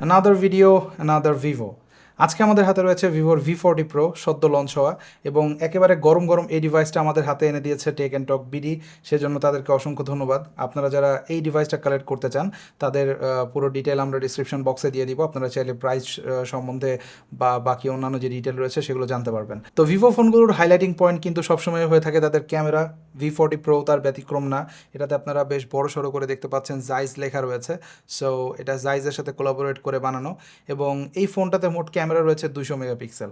another video another vivo আজকে আমাদের হাতে রয়েছে ভিভোর ভি ফোরটি প্রো সদ্য লঞ্চ হওয়া, এবং একেবারে গরম গরম এই ডিভাইসটা আমাদের হাতে এনে দিয়েছে টেক অ্যান্ড টক বিডি সেজন্য তাদেরকে অসংখ্য ধন্যবাদ। আপনারা যারা এই ডিভাইসটা কালেক্ট করতে চান, তাদের পুরো ডিটেল আমরা ডিসক্রিপশন বক্সে দিয়ে দিব। আপনারা চাইলে প্রাইস সম্বন্ধে বা বাকি অন্যান্য যে ডিটেল রয়েছে সেগুলো জানতে পারবেন। তো ভিভো ফোনগুলোর হাইলাইটিং পয়েন্ট কিন্তু সবসময় হয়ে থাকে তাদের ক্যামেরা ভি ফোরটি প্রো তার ব্যতিক্রম না। এটাতে আপনারা বেশ বড় সড়ো করে দেখতে পাচ্ছেন জাইজ লেখা রয়েছে। সো এটা জাইজের সাথে কোলাবোরেট করে বানানো। এবং এই ফোনটাতে মোট ক্যামেরা রয়েছে দুশো মেগাপিক্সেল।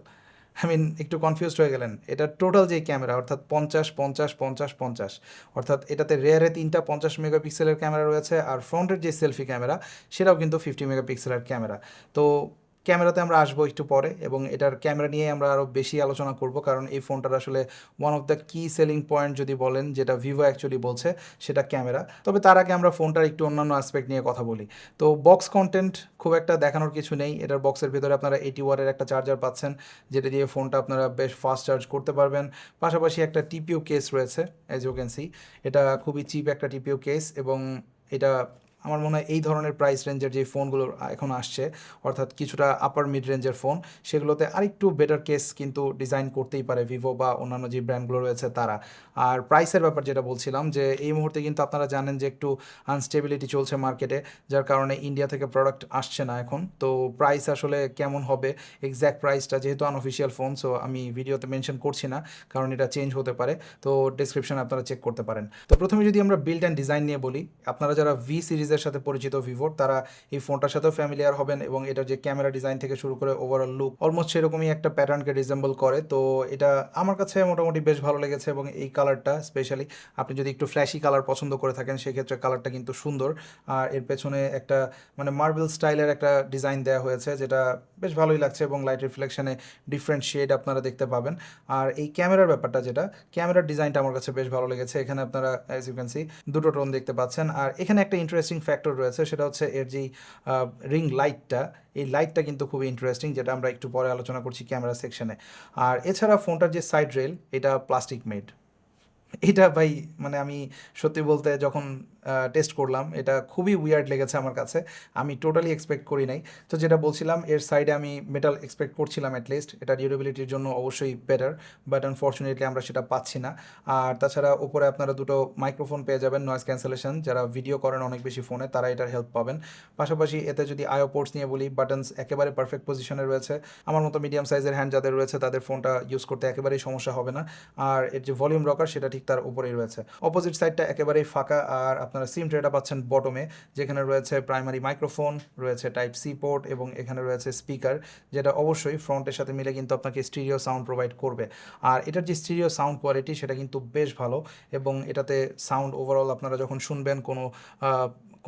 আই মিন একটু কনফিউজড হয়ে গেলেন। এটা টোটাল যে ক্যামেরা, অর্থাৎ পঞ্চাশ পঞ্চাশ পঞ্চাশ পঞ্চাশ। অর্থাৎ এটাতে রেয়ারে তিনটা পঞ্চাশ মেগাপিক্সেলের ক্যামেরা রয়েছে, আর ফ্রন্টের যে সেলফি ক্যামেরা, সেটাও কিন্তু ফিফটি মেগাপিক্সেলের ক্যামেরা। তো ক্যামেরাতে আমরা আসব একটু পরে এবং এটার ক্যামেরা নিয়ে আমরা আরও বেশি আলোচনা করব, কারণ এই ফোনটার আসলে one of the key selling point যদি বলেন, যেটা ভিভো অ্যাকচুয়ালি বলছে, সেটা ক্যামেরা। তবে তার আগে আমরা ফোনটার একটু অন্যান্য অ্যাসপেক্ট নিয়ে কথা বলি। তো বক্স কন্টেন্ট খুব একটা দেখানোর কিছু নেই, এটার বক্সের ভিতরে আপনারা এইটি ওয়ারের একটা চার্জার পাচ্ছেন, যেটা দিয়ে ফোনটা আপনারা বেশ ফাস্ট চার্জ করতে পারবেন। পাশাপাশি একটা টিপিও কেস রয়েছে অ্যাজ ইউ ক্যান সি এটা খুবই চিপ একটা টিপিও কেস এবং এটা আমার মনে হয় এই ধরনের প্রাইস রেঞ্জের যে ফোনগুলো এখন আসছে, অর্থাৎ কিছুটা আপার মিড রেঞ্জের ফোন সেগুলোতে আরেকটু বেটার কেস কিন্তু ডিজাইন করতেই পারে ভিভো বা অন্যান্য যে ব্র্যান্ডগুলো রয়েছে তারা। আর প্রাইসের ব্যাপার যেটা বলছিলাম যে, এই মুহূর্তে কিন্তু আপনারা জানেন যে একটু আনস্টেবিলিটি চলছে মার্কেটে যার কারণে ইন্ডিয়া থেকে প্রোডাক্ট আসছে না এখন। তো প্রাইস আসলে কেমন হবে এক্স্যাক্ট প্রাইসটা যেহেতু আনঅফিসিয়াল ফোন সো আমি ভিডিওতে মেনশন করছি না, কারণ এটা চেঞ্জ হতে পারে। তো ডিসক্রিপশন আপনারা চেক করতে পারেন। তো প্রথমে যদি আমরা বিল্ড অ্যান্ড ডিজাইন নিয়ে বলি, আপনারা যারা ভি সিরিজের সাথে পরিচিত ভিভোর, তারা এই ফোনটার সাথেও ফ্যামিলিয়ার হবেন এবং এটা যে ক্যামেরা ডিজাইন থেকে শুরু করে ওভারঅল লুক অলমোস্ট সেরকমই একটা প্যাটার্নকে রিজেম্বল করে। তো এটা আমার কাছে মোটামুটি বেশ ভালো লেগেছে এবং এই কালারটা স্পেশালি আপনি যদি একটু ফ্ল্যাশি কালার পছন্দ করে থাকেন, সেক্ষেত্রে কালারটা কিন্তু সুন্দর। আর এর পেছনে একটা মানে মার্বেল স্টাইলের একটা ডিজাইন দেওয়া হয়েছে, যেটা বেশ ভালোই লাগছে এবং লাইট রিফ্লেকশনে ডিফারেন্ট শেড আপনারা দেখতে পাবেন। আর এই ক্যামেরার ব্যাপারটা যেটা, ক্যামেরার ডিজাইনটা আমার কাছে বেশ ভালো লেগেছে। এখানে আপনারা অ্যাজ ইউ ক্যান সি দুটো টোন দেখতে পাচ্ছেন। আর এখানে একটা ইন্টারেস্টিং ফ্যাক্টর রয়েছে, সেটা হচ্ছে এর যেই রিং লাইটটা এই লাইটটা কিন্তু খুবই ইন্টারেস্টিং যেটা আমরা একটু পরে আলোচনা করছি ক্যামেরা সেকশনে আর এছাড়া ফোনটার যে সাইড রেল এটা প্লাস্টিক মেড এটা ভাই মানে আমি সত্যি বলতে যখন টেস্ট করলাম। এটা খুবই উইয়ার্ড লেগেছে আমার কাছে। আমি টোটালি এক্সপেক্ট করি নাই। তো যেটা বলছিলাম, এর সাইডে আমি মেটাল এক্সপেক্ট করছিলাম অ্যাটলিস্ট এটা ডিউরেবিলিটির জন্য অবশ্যই বেটার বাট আনফর্চুনেটলি আমরা সেটা পাচ্ছি না। আর তাছাড়া উপরে আপনারা দুটো মাইক্রোফোন পেয়ে যাবেন নয়েজ ক্যান্সেলেশন যারা ভিডিও করেন অনেক বেশি ফোনে তারা এটার হেল্প পাবেন। পাশাপাশি এতে যদি আইও পোর্টস নিয়ে বলি বাটনস একেবারে পারফেক্ট পজিশনে রয়েছে। আমার মতো মিডিয়াম সাইজের হ্যান্ড যাদের রয়েছে, তাদের ফোনটা ইউজ করতে একেবারেই সমস্যা হবে না। আর এর যে ভলিউম রকার সেটা ঠিক তার উপরেই রয়েছে। অপোজিট সাইডটা একেবারেই ফাঁকা, আর আপনারা সিম ট্রেটা পাচ্ছেন বটমে যেখানে রয়েছে প্রাইমারি মাইক্রোফোন রয়েছে টাইপ সি পোর্ট এবং এখানে রয়েছে স্পিকার যেটা অবশ্যই ফ্রন্টের সাথে মিলে কিন্তু আপনাকে স্টিরিও সাউন্ড প্রোভাইড করবে। আর এটার যে স্টিরিও সাউন্ড কোয়ালিটি সেটা কিন্তু বেশ ভালো এবং এটাতে সাউন্ড ওভারঅল আপনারা যখন শুনবেন কোনো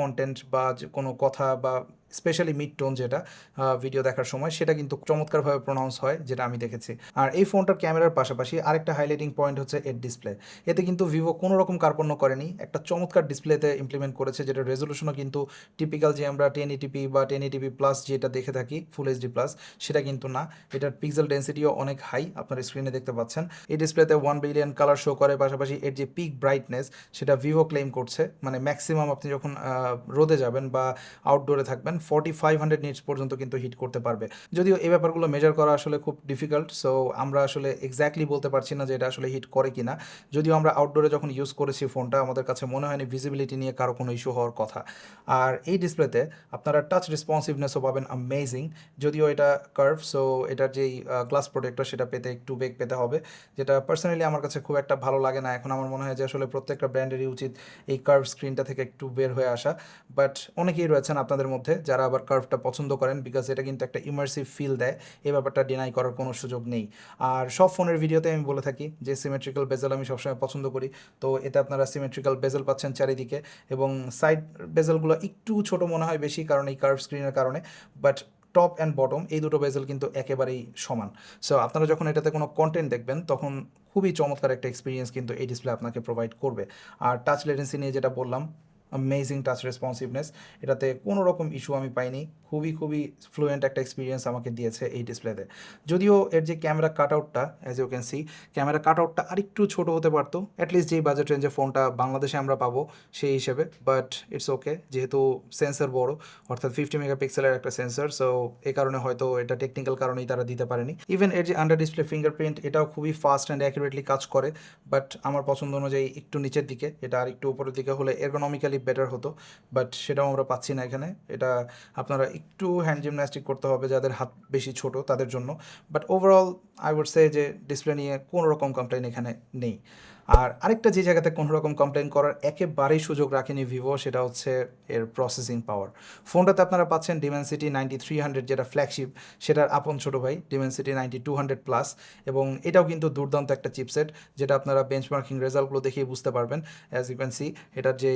কন্টেন্ট বা কোনো কথা বা স্পেশালি মিড টোন যেটা ভিডিও দেখার সময়, সেটা কিন্তু চমৎকারভাবে প্রনাউন্স হয়, যেটা আমি দেখেছি। আর এই ফোনটার ক্যামেরার পাশাপাশি আরেকটা হাইলাইটিং পয়েন্ট হচ্ছে এর ডিসপ্লে এতে কিন্তু ভিভো কোনো রকম কার্পণ্য করেনি, একটা চমৎকার ডিসপ্লেতে ইমপ্লিমেন্ট করেছে, যেটা রেজলিউশনও কিন্তু টিপিক্যাল যে আমরা টেন ইটিপি বা টেন ইটিপি প্লাস যেটা দেখে থাকি ফুল এইচডি প্লাস সেটা কিন্তু না। এটার পিক্সেল ডেন্সিটিও অনেক হাই আপনার স্ক্রিনে দেখতে পাচ্ছেন। এই ডিসপ্লেতে ওয়ান বিলিয়ন কালার শো করে, পাশাপাশি এর যে পিক ব্রাইটনেস সেটা ভিভো ক্লেম করছে। মানে ম্যাক্সিমাম আপনি যখন রোদে যাবেন বা আউটডোরে থাকবেন ফর্টি ফাইভ হান্ড্রেড নিটস পর্যন্ত কিন্তু হিট করতে পারবে। যদিও এই ব্যাপারগুলো মেজার করা আসলে খুব ডিফিকাল্ট সো আমরা আসলে এক্স্যাক্টলি বলতে পারছি না যে এটা আসলে হিট করে কিনা। যদিও আমরা আউটডোরে যখন ইউজ করেছি ফোনটা আমাদের কাছে মনে হয়নি ভিজিবিলিটি নিয়ে কারও কোনো ইস্যু হওয়ার কথা। আর এই ডিসপ্লেতে আপনারা টাচ রেসপন্সিভনেসও পাবেন আমেজিং যদিও এটা কার্ভ সো এটার যেই গ্লাস প্রোটেক্টর সেটা পেতে একটু বেগ পেতে হবে। যেটা পার্সোনালি আমার কাছে খুব একটা ভালো লাগে না। এখন আমার মনে হয় যে আসলে প্রত্যেকটা ব্র্যান্ডেরই উচিত এই কার্ভ স্ক্রিনটা থেকে একটু বের হয়ে আসা। বাট অনেকেই রয়েছেন আপনাদের মধ্যে যারা আবার কার্ভটা পছন্দ করেন বিকজ এটা কিন্তু একটা ইমার্সিভ ফিল দেয়, এই ব্যাপারটা ডিনাই করার কোনো সুযোগ নেই। আর সব ফোনের ভিডিওতে আমি বলে থাকি যে সিমেট্রিক্যাল বেজেল আমি সবসময় পছন্দ করি। তো এতে আপনারা সিমেট্রিক্যাল বেজেল পাচ্ছেন চারিদিকে এবং সাইড বেজেলগুলো একটু ছোট মনে হয় বেশি কারণ এই কার্ভ স্ক্রিনের কারণে বাট টপ অ্যান্ড বটম এই দুটো বেজেল কিন্তু একেবারেই সমান। সো আপনারা যখন এটাতে কোনো কন্টেন্ট দেখবেন, তখন খুবই চমৎকার একটা এক্সপিরিয়েন্স কিন্তু এই ডিসপ্লে আপনাকে প্রোভাইড করবে। আর টাচ লেটেন্সি নিয়ে যেটা বললাম অ্যামেজিং টাচ রেসপন্সিভনেস এটাতে কোনো রকম ইস্যু আমি পাইনি। খুবই খুবই ফ্লুয়েন্ট একটা এক্সপিরিয়েন্স আমাকে দিয়েছে এই ডিসপ্লেতে যদিও এর যে camera cut আউটটা as you can see camera cut আউটটা আরেকটু ছোটো হতে পারতো। অ্যাটলিস্ট যেই বাজেট রেঞ্জে ফোনটা বাংলাদেশে আমরা পাবো, সেই হিসেবে। বাট ইটস ওকে যেহেতু সেন্সার বড়, অর্থাৎ ফিফটি মেগাপিক্সেলের একটা সেন্সার সো এ কারণে হয়তো এটা টেকনিক্যাল কারণেই তারা দিতে পারেনি। ইভেন এর যে আন্ডার ডিসপ্লে ফিঙ্গারপ্রিন্ট এটাও খুবই ফাস্ট অ্যান্ড অ্যাকুরেটলি কাজ করে। বাট আমার পছন্দ অনুযায়ী একটু নিচের দিকে, এটা আর একটু উপরের দিকে হলে এরগোনমিক্যালি বেটার হতো বাট সেটাও আমরা পাচ্ছি না এখানে। এটা আপনারা একটু হ্যান্ড জিমন্যাস্টিক করতে হবে যাদের হাত বেশি ছোট তাদের জন্য। But overall I would say যে ডিসপ্লে নিয়ে কোনো রকম কমপ্লেন এখানে নেই। আর আরেকটা যে জায়গাতে কোনো রকম কমপ্লেন করার একেবারেই সুযোগ রাখেনি ভিভো সেটা হচ্ছে এর প্রসেসিং পাওয়ার ফোনটাতে আপনারা পাচ্ছেন ডিমেনসিটি নাইনটি থ্রি হান্ড্রেড যেটা ফ্ল্যাগশিপ সেটার আপন ছোটো ভাই Dimensity ninety two hundred plus এবং এটাও কিন্তু দুর্দান্ত একটা চিপসেট যেটা আপনারা বেঞ্চমার্কিং রেজাল্টগুলো দেখেই বুঝতে পারবেন। অ্যাজ ইউ ক্যান সি এটার যে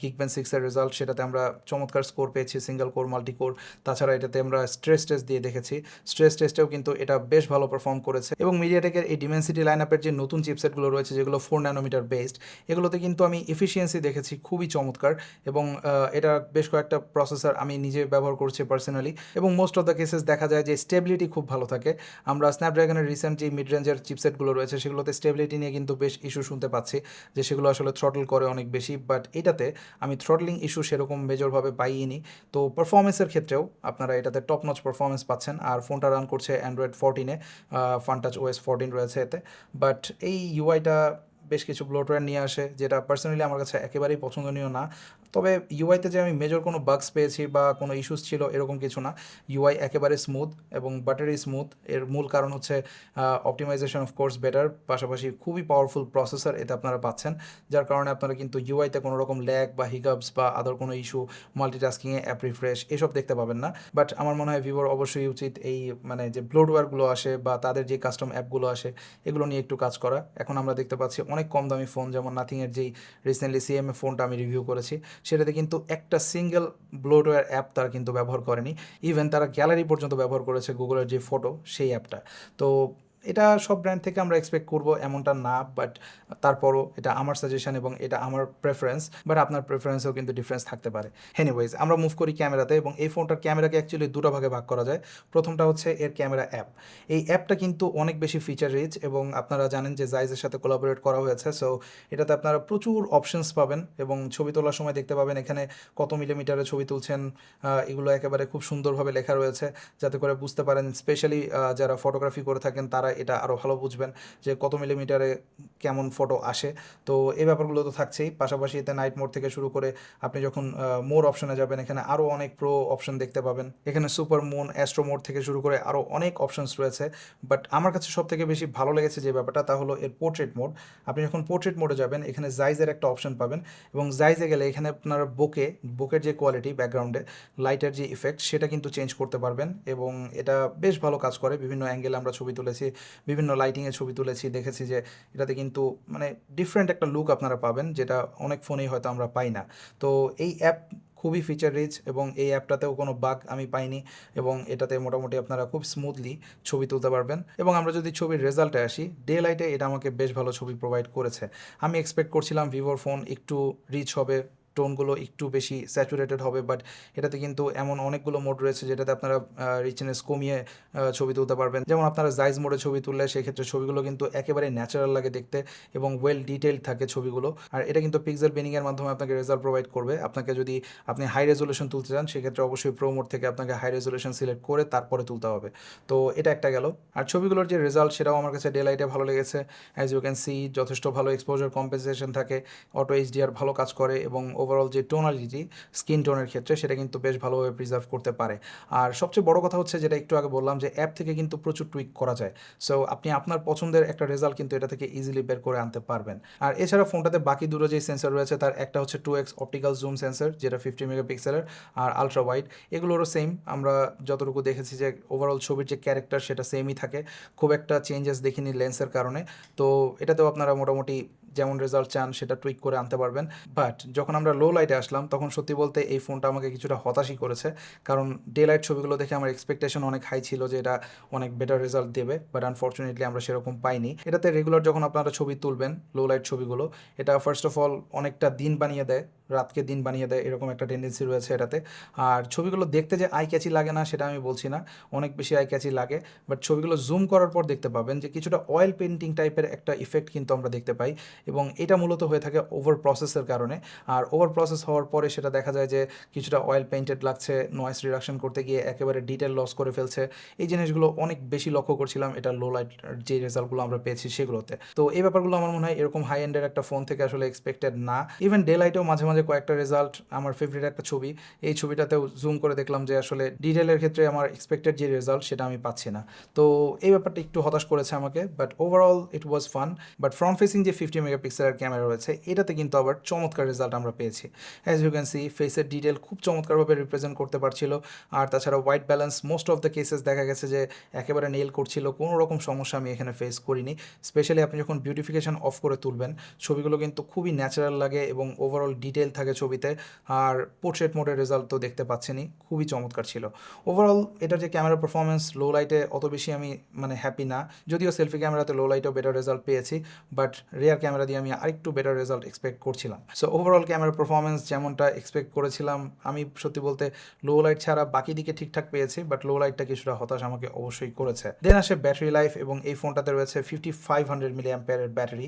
কিকবেন সিক্সের রেজাল্ট সেটাতে আমরা চমৎকার স্কোর পেয়েছি সিঙ্গেল কোর মাল্টি কোর তাছাড়া এটাতে আমরা স্ট্রেস টেস্ট দিয়ে দেখেছি। স্ট্রেস টেস্টেও কিন্তু এটা বেশ ভালো পারফর্ম করেছে। এবং মিডিয়াটেকের এই ডিমেনসিটি লাইন আপের যে নতুন চিপসেটগুলো রয়েছে, যেগুলো ফোর ন্যানোমিটার বেসড এগুলোতে কিন্তু আমি এফিসিয়েন্সি দেখেছি খুবই চমৎকার এবং এটা বেশ কয়েকটা প্রসেসর আমি নিজে ব্যবহার করছি পার্সোনালি এবং মোস্ট অফ দ্য কেসেস দেখা যায় যে স্টেবিলিটি খুব ভালো থাকে। আমরা স্ন্যাপড্রাগনের রিসেন্ট যে মিড রেঞ্জের চিপসেটগুলো রয়েছে সেগুলোতে স্টেবিলিটি নিয়ে কিন্তু বেশ ইস্যু শুনতে পাচ্ছি যে সেগুলো আসলে থ্রটল করে অনেক বেশি বাট এটাতে আমি থ্রটলিং ইস্যু সেরকম মেজরভাবে পাইনি তো পারফরমেন্সের ক্ষেত্রেও আপনারা এটাতে টপ নচ পারফরমেন্স পাচ্ছেন। আর ফোনটা রান করছে অ্যান্ড্রয়েড ফোরটিনে ফানটাচ ওএস ফোরটিন রয়েছে এতে। বাট এই ইউআইটা বেশ কিছু ব্লোটওয়্যার নিয়ে আসে যেটা পার্সোনালি আমার কাছে একেবারেই পছন্দনীয় না। তবে ইউআইতে যে আমি মেজর কোনো বাগস পেয়েছি বা কোনো ইস্যুস ছিল, এরকম কিছু না। ইউআই একেবারে স্মুথ এবং বাটারি স্মুথ এর মূল কারণ হচ্ছে অপটিমাইজেশন অফ কোর্স বেটার পাশাপাশি খুবই পাওয়ারফুল প্রসেসর এতে আপনারা পাচ্ছেন। যার কারণে আপনারা কিন্তু ইউআইতে কোনো রকম ল্যাগ বা হিগাবস বা আদার কোনো ইস্যু মাল্টিটাস্কিংয়ে অ্যাপ রিফ্রেশ এসব দেখতে পাবেন না। বাট আমার মনে হয় ভিভোর অবশ্যই উচিত এই মানে যে ব্লোডওয়্যারগুলো আসে বা তাদের যে কাস্টম অ্যাপগুলো আসে, এগুলো নিয়ে একটু কাজ করা। এখন আমরা দেখতে পাচ্ছি অনেক কম দামি ফোন যেমন নাথিংয়ের যেই রিসেন্টলি সিএমএ ফোনটা আমি রিভিউ করেছি। সেটাতে কিন্তু একটা সিঙ্গেল ব্লোডওয়ার অ্যাপ তারা কিন্তু ব্যবহার করেনি। ইভেন তারা গ্যালারি পর্যন্ত ব্যবহার করেছে গুগলের যে ফটো সেই অ্যাপটা তো এটা সব ব্র্যান্ড থেকে আমরা এক্সপেক্ট করব এমনটা না বাট তারপরও এটা আমার সাজেশন এবং এটা আমার প্রেফারেন্স বাট আপনার প্রেফারেন্সেও কিন্তু ডিফারেন্স থাকতে পারে। এনিওয়েজ আমরা মুভ করি ক্যামেরাতে এবং এই ফোনটার ক্যামেরাকে অ্যাকচুয়ালি দুটো ভাগে ভাগ করা যায়। প্রথমটা হচ্ছে এর ক্যামেরা অ্যাপ এই অ্যাপটা কিন্তু অনেক বেশি ফিচার রিচ এবং আপনারা জানেন যে জাইজের সাথে কোলাবোরেট করা হয়েছে সো এটাতে আপনারা প্রচুর অপশনস পাবেন এবং ছবি তোলার সময় দেখতে পাবেন এখানে কত মিলিমিটারে ছবি তুলছেন এগুলো একেবারে খুব সুন্দরভাবে লেখা রয়েছে, যাতে করে বুঝতে পারেন স্পেশালি যারা ফটোগ্রাফি করে থাকেন, তারা এটা আরও ভালো বুঝবেন যে কত মিলিমিটারে কেমন ফটো আসে। তো এই ব্যাপারগুলো তো থাকছেই। পাশাপাশি এতে নাইট মোড থেকে শুরু করে আপনি যখন মোর অপশনে যাবেন, এখানে আরও অনেক প্রো অপশন দেখতে পাবেন। এখানে সুপার মুন অ্যাস্ট্রো মোড থেকে শুরু করে আরও অনেক অপশনস রয়েছে। বাট আমার কাছে সব থেকে বেশি ভালো লেগেছে যে ব্যাপারটা, তা হলো এর পোর্ট্রেট মোড আপনি যখন পোর্ট্রেট মোডে যাবেন, এখানে জাইজের একটা অপশন পাবেন এবং জাইজে গেলে এখানে আপনার বোকে বোকের যে কোয়ালিটি ব্যাকগ্রাউন্ডে লাইটের যে ইফেক্ট সেটা কিন্তু চেঞ্জ করতে পারবেন এবং এটা বেশ ভালো কাজ করে। বিভিন্ন অ্যাঙ্গেলে আমরা ছবি তুলেছি। বিভিন্ন লাইটিংয়ে ছবি তুলেছি, দেখেছি যে এটাতে কিন্তু মানে ডিফারেন্ট একটা লুক আপনারা পাবেন, যেটা অনেক ফোনেই হয়তো আমরা পাই না। তো এই অ্যাপ খুবই ফিচার রিচ এবং এই অ্যাপটাতেও কোনো বাগ আমি পাইনি এবং এটাতে মোটামুটি আপনারা খুব স্মুথলি ছবি তুলতে পারবেন। এবং আমরা যদি ছবির রেজাল্টে আসি ডে লাইটে এটা আমাকে বেশ ভালো ছবি প্রোভাইড করেছে। আমি এক্সপেক্ট করছিলাম ভিভোর ফোন একটু রিচ হবে টোনগুলো একটু বেশি স্যাচুরেটেড হবে বাট এটাতে কিন্তু এমন অনেকগুলো মোড রয়েছে যেটাতে আপনারা রিচনেস কমিয়ে ছবি তুলতে পারবেন। যেমন আপনারা জাইজ মোডে ছবি তুললে সেক্ষেত্রে ছবিগুলো কিন্তু একেবারে ন্যাচারাল লাগে দেখতে এবং ওয়েল ডিটেইলড থাকে ছবিগুলো। আর এটা কিন্তু পিক্সেল বিনিংয়ের মাধ্যমে আপনাকে রেজাল্ট প্রোভাইড করবে। আপনাকে যদি আপনি হাই রেজলিউশন তুলতে চান, সেক্ষেত্রে অবশ্যই প্রো মোড থেকে আপনাকে হাই রেজলিউশন সিলেক্ট করে তারপরে তুলতে হবে। তো এটা একটা গেল। আর ছবিগুলোর যে রেজাল্ট সেটাও আমার কাছে ডে লাইটে ভালো লেগেছে। অ্যাজ ইউ ক্যান সি যথেষ্ট ভালো এক্সপোজার কম্পেনসেশন থাকে। অটো এইচডিআর ভালো কাজ করে এবং ওভারঅল যে টোনালিটি স্কিন টোনের ক্ষেত্রে সেটা কিন্তু বেশ ভালোভাবে প্রিজার্ভ করতে পারে। আর সবচেয়ে বড় কথা হচ্ছে যেটা একটু আগে বললাম যে অ্যাপ থেকে কিন্তু প্রচুর টুইক করা যায়। সো আপনি আপনার পছন্দের একটা রেজাল্ট কিন্তু এটা থেকে ইজিলি বের করে আনতে পারবেন। আর এছাড়া ফোনটাতে বাকি দুটো যে সেন্সর রয়েছে তার একটা হচ্ছে two x optical zoom sensor যেটা ফিফটি মেগাপিক্সেলের আর আলট্রা ওয়াইড এগুলোরও সেম আমরা যতটুকু দেখেছি যে ওভারঅল ছবির যে ক্যারেক্টার সেটা সেমই থাকে। খুব একটা চেঞ্জেস দেখিনি লেন্সের কারণে। তো এটাতেও আপনারা মোটামুটি যেমন রেজাল্ট চান সেটা টুইক করে আনতে পারবেন। বাট যখন আমরা লো লাইটে আসলাম, তখন সত্যি বলতে এই ফোনটা আমাকে কিছুটা হতাশই করেছে। কারণ ডে লাইট ছবিগুলো দেখে আমার এক্সপেকটেশন অনেক হাই ছিল যে এটা অনেক বেটার রেজাল্ট দেবে। বাট আনফর্চুনেটলি আমরা সেরকম পাইনি। এটাতে রেগুলার যখন আপনারা ছবি তুলবেন লো লাইট ছবিগুলো এটা ফার্স্ট অফ অল অনেকটা দিন বানিয়ে দেয়, রাতকে দিন বানিয়ে দেয়, এরকম একটা টেন্ডেন্সি রয়েছে এটাতে। আর ছবিগুলো দেখতে যে আই ক্যাচি লাগে না, সেটা আমি বলছি না। অনেক বেশি আই ক্যাচি লাগে। বাট ছবিগুলো জুম করার পর দেখতে পাবেন যে কিছুটা অয়েল পেন্টিং টাইপের একটা ইফেক্ট কিন্তু আমরা দেখতে পাই। এবং এটা মূলত হয়ে থাকে ওভার প্রসেসের কারণে। আর ওভার প্রসেস হওয়ার পরে সেটা দেখা যায় যে কিছুটা অয়েল পেইন্টেড লাগছে নয়েস রিডাকশন করতে গিয়ে একেবারে ডিটেল লস করে ফেলছে। এই জিনিসগুলো অনেক বেশি লক্ষ্য করছিলাম, এটা লো লাইট যে রেজাল্টগুলো আমরা পেয়েছি সেগুলোতে। তো এই ব্যাপারগুলো আমার মনে হয় এরকম হাই এন্ডের একটা ফোন থেকে আসলে এক্সপেক্টেড না। ইভেন ডে লাইটেও মাঝে মাঝে কয়েকটা রেজাল্ট আমার ফেভারিট একটা ছবি। এই ছবিটাতেও জুম করে দেখলাম যে আসলে ডিটেলের ক্ষেত্রে আমার এক্সপেক্টেড যে রেজাল্ট সেটা আমি পাচ্ছি না। তো এই ব্যাপারটা একটু হতাশ করেছে আমাকে but overall it was fun but front facing যে ফিফটি মেগাপিক্সেলের ক্যামেরা রয়েছে, এটাতে কিন্তু আবার চমৎকার রেজাল্ট আমরা পেয়েছি। অ্যাজ ইউ ক্যান সি ফেসের ডিটেল খুব চমৎকারভাবে রিপ্রেজেন্ট করতে পারছিল। আর তাছাড়া white balance most of the cases দেখা গেছে যে একেবারে নেল করছিল, কোনো রকম সমস্যা আমি এখানে ফেস করিনি। স্পেশালি আপনি যখন বিউটিফিকেশন অফ করে তুলবেন, ছবিগুলো কিন্তু খুবই ন্যাচারাল লাগে এবং ওভারঅল ডিটেল থাকে ছবিতে। আর পোর্ট্রেট মোডের রেজাল্ট তো দেখতে পাচ্ছেনই, খুবই চমৎকার ছিল। ওভারঅল এটার যে ক্যামেরা পারফরমেন্স লো লাইটে অত বেশি আমি মানে হ্যাপি না। যদিও সেলফি ক্যামেরাতে লো লাইটেও বেটার রেজাল্ট পেয়েছি বাট রেয়ার ক্যামেরা দিয়ে আমি আরেকটু বেটার রেজাল্ট এক্সপেক্ট করছিলাম। সো ওভারঅল ক্যামেরা পারফরমেন্স যেমনটা এক্সপেক্ট করেছিলাম, আমি সত্যি বলতে লো লাইট ছাড়া বাকি দিকে ঠিকঠাক পেয়েছি বাট লো লাইটটা কিছুটা হতাশ আমাকে অবশ্যই করেছে। দেন আসে ব্যাটারি লাইফ এবং এই ফোনটাতে রয়েছে ফিফটি ফাইভ হান্ড্রেড মিলি অ্যাম্পেয়ারের ব্যাটারি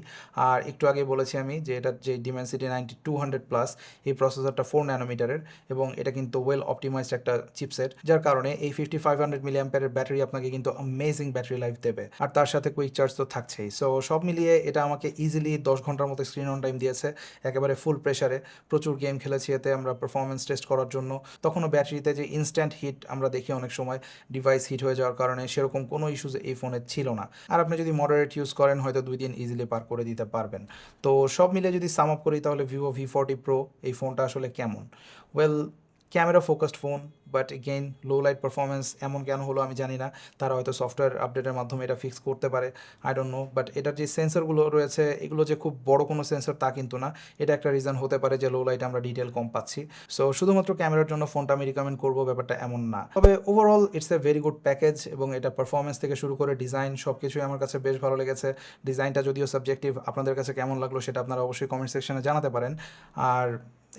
আর একটু আগে বলেছি আমি যে এটার যে Dimensity ninety two hundred plus এই প্রসেসরটা ফোর ন্যানোমিটারের এবং এটা কিন্তু ওয়েল অপটিমাইজড একটা চিপসেট যার কারণে এই ফিফটি ফাইভ হান্ড্রেড মিলি অ্যাম্পেয়ারের ব্যাটারি আপনাকে কিন্তু অ্যামেজিং ব্যাটারি লাইফ দেবে। আর তার সাথে কুইক চার্জ তো থাকছেই। সো সব মিলিয়ে এটা আমাকে ইজিলি দশ ঘণ্টার মতো স্ক্রিন অন টাইম দিয়েছে, একেবারে ফুল প্রেশারে প্রচুর গেম খেলেছি এতে আমরা পারফরমেন্স টেস্ট করার জন্য। তখনও ব্যাটারিতে যে ইনস্ট্যান্ট হিট আমরা দেখি অনেক সময় ডিভাইস হিট হয়ে যাওয়ার কারণে সেরকম কোনো ইস্যুজ এই ফোনে ছিল না। আর আপনি যদি মডারেট ইউজ করেন, হয়তো দুই দিন ইজিলি পার করে দিতে পারবেন। তো সব মিলে যদি সাম আপ করি, তাহলে ভিভো ভি ফোরটি প্রো এই ফোনটা আসলে কেমন? Well camera focused phone but again low light performance এমন কেন হলো আমি জানি না। তারা হয়তো সফটওয়্যার আপডেটের মাধ্যমে এটা ফিক্স করতে পারে। আই ডোন্ট নো বাট এটার যে সেন্সরগুলো রয়েছে, এগুলো যে খুব বড় কোনো সেন্সর তা কিন্তু না। এটা একটা রিজন হতে পারে যে লো লাইট আমরা ডিটেল কম পাচ্ছি। সো শুধুমাত্র ক্যামেরার জন্য ফোনটা আমি রিকমেন্ড করব, ব্যাপারটা এমন না। তবে overall it's a very good package এবং এটা পারফরমেন্স থেকে শুরু করে ডিজাইন সব কিছুই আমার কাছে বেশ ভালো লেগেছে। ডিজাইনটা যদিও সাবজেক্টিভ আপনাদের কাছে কেমন লাগল সেটা আপনারা অবশ্যই কমেন্ট সেকশনে জানাতে পারেন। আর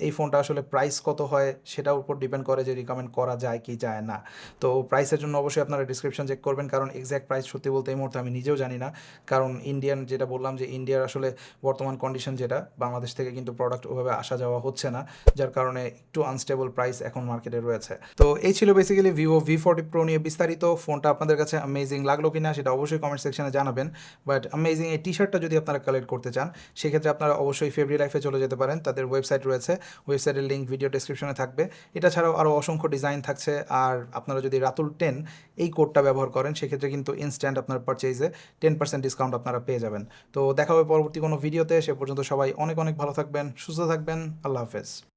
এই ফোনটা আসলে প্রাইস কত হয়, সেটার উপর ডিপেন্ড করে যে রিকমেন্ড করা যায় কি যায় না। তো প্রাইসের জন্য অবশ্যই আপনারা ডিসক্রিপশন চেক করবেন, কারণ এক্স্যাক্ট প্রাইস সত্যি বলতে এই মুহূর্তে আমি নিজেও জানি না। কারণ ইন্ডিয়ান যেটা বললাম যে ইন্ডিয়ার আসলে বর্তমান কন্ডিশন যেটা, বাংলাদেশ থেকে কিন্তু প্রোডাক্ট ওভাবে আসা যাওয়া হচ্ছে না, যার কারণে একটু আনস্টেবল প্রাইস এখন মার্কেটে রয়েছে। তো এই ছিল basically Vivo V forty pro নিয়ে বিস্তারিত। ফোনটা আপনাদের কাছে অ্যামেজিং লাগল কি না সেটা অবশ্যই কমেন্ট সেকশনে জানাবেন। বাট অ্যামেজিং এই টি শার্টটা যদি আপনারা কালেক্ট করতে চান, সেক্ষেত্রে আপনারা অবশ্যই ফেব্রি লাইফে চলে যেতে পারেন। তাদের ওয়েবসাইট রয়েছে। ওয়েবসাইটের লিঙ্ক ভিডিও ডেসক্রিপশনে থাকবে। এটা ছাড়াও আরও অসংখ্য ডিজাইন থাকছে। আর আপনারা যদি রাতুল টেন এই কোডটা ব্যবহার করেন, সেক্ষেত্রে কিন্তু ইনস্ট্যান্ট আপনার পারচেজে টেন পার্সেন্ট ডিসকাউন্ট আপনারা পেয়ে যাবেন। তো দেখা হবে পরবর্তী কোনো ভিডিওতে সে পর্যন্ত সবাই অনেক অনেক ভালো থাকবেন, সুস্থ থাকবেন। আল্লাহ হাফেজ।